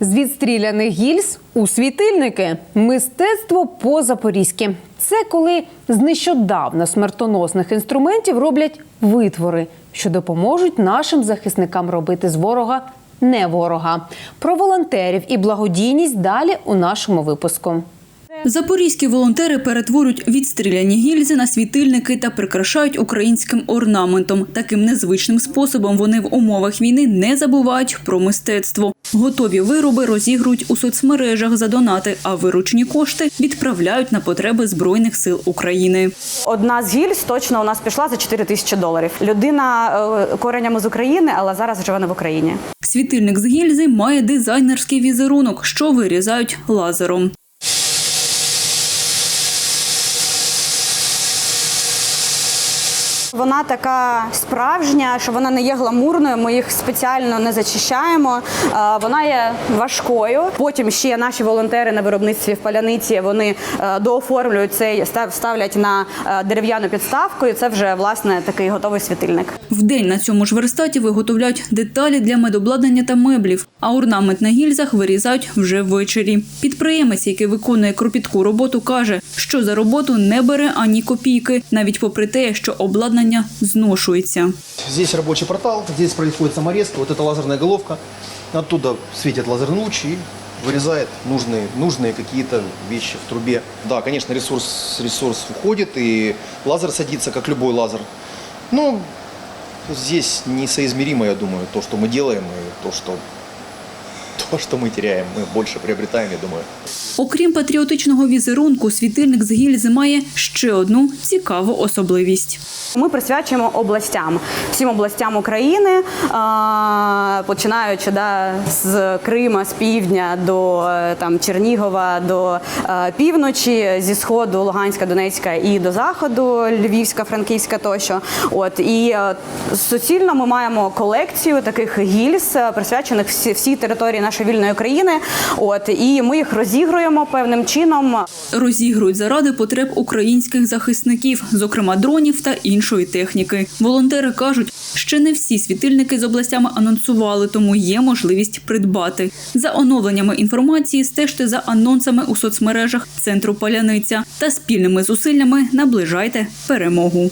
З відстріляних гільз у світильники. Мистецтво по-запорізьки. Це коли з нещодавно смертоносних інструментів роблять витвори, що допоможуть нашим захисникам робити з ворога не ворога. Про волонтерів і благодійність далі у нашому випуску. Запорізькі волонтери перетворюють відстріляні гільзи на світильники та прикрашають українським орнаментом. Таким незвичним способом вони в умовах війни не забувають про мистецтво. Готові вироби розігрують у соцмережах за донати, а виручені кошти відправляють на потреби збройних сил України. Одна з гільз точно у нас пішла за 4 тисячі доларів. Людина е, коренями з України, але зараз живе не в Україні. Світильник з гільзи має дизайнерський візерунок, що вирізають лазером. Вона така справжня, що вона не є гламурною. Ми їх спеціально не зачищаємо. Е, Вона є важкою. Потім ще наші волонтери на виробництві в паляниці вони е, дооформлюють це, став- ставлять на е, дерев'яну підставку. І це вже власне такий готовий світильник. Вдень на цьому ж верстаті виготовляють деталі для медобладнання та меблів, а орнамент на гільзах вирізають вже ввечері. Підприємець, який виконує кропітку роботу, каже, що за роботу не бере ані копійки, навіть попри те, що обладнання зношується. Здесь рабочий портал, здесь происходит саморезка, вот эта лазерная головка. Оттуда светит лазерный луч и вырезает нужные, нужные какие-то вещи в трубе. Да, конечно, ресурс, ресурс уходит, и лазер садится, как любой лазер. Но здесь несоизмеримо, я думаю, то, что мы делаем, и то, что, то, что мы теряем, мы больше приобретаем, я думаю. Окрім патріотичного візерунку, світильник з гільзи має ще одну цікаву особливість. Ми присвячуємо областям, всім областям України, починаючи да, з Крима, з півдня до е, там, Чернігова, до е, півночі, зі сходу Луганська, Донецька і до заходу, Львівська, Франківська тощо. От і е, суцільно ми маємо колекцію таких гільз, присвячених всі, всій території нашої вільної країни. От і ми їх розігруємо певним чином. Розігрують заради потреб українських захисників, зокрема дронів та іншої техніки. Волонтери кажуть, ще не всі світильники з областями анонсували, тому є можливість придбати. За оновленнями інформації стежте за анонсами у соцмережах центру Паляниця та спільними зусиллями наближайте перемогу.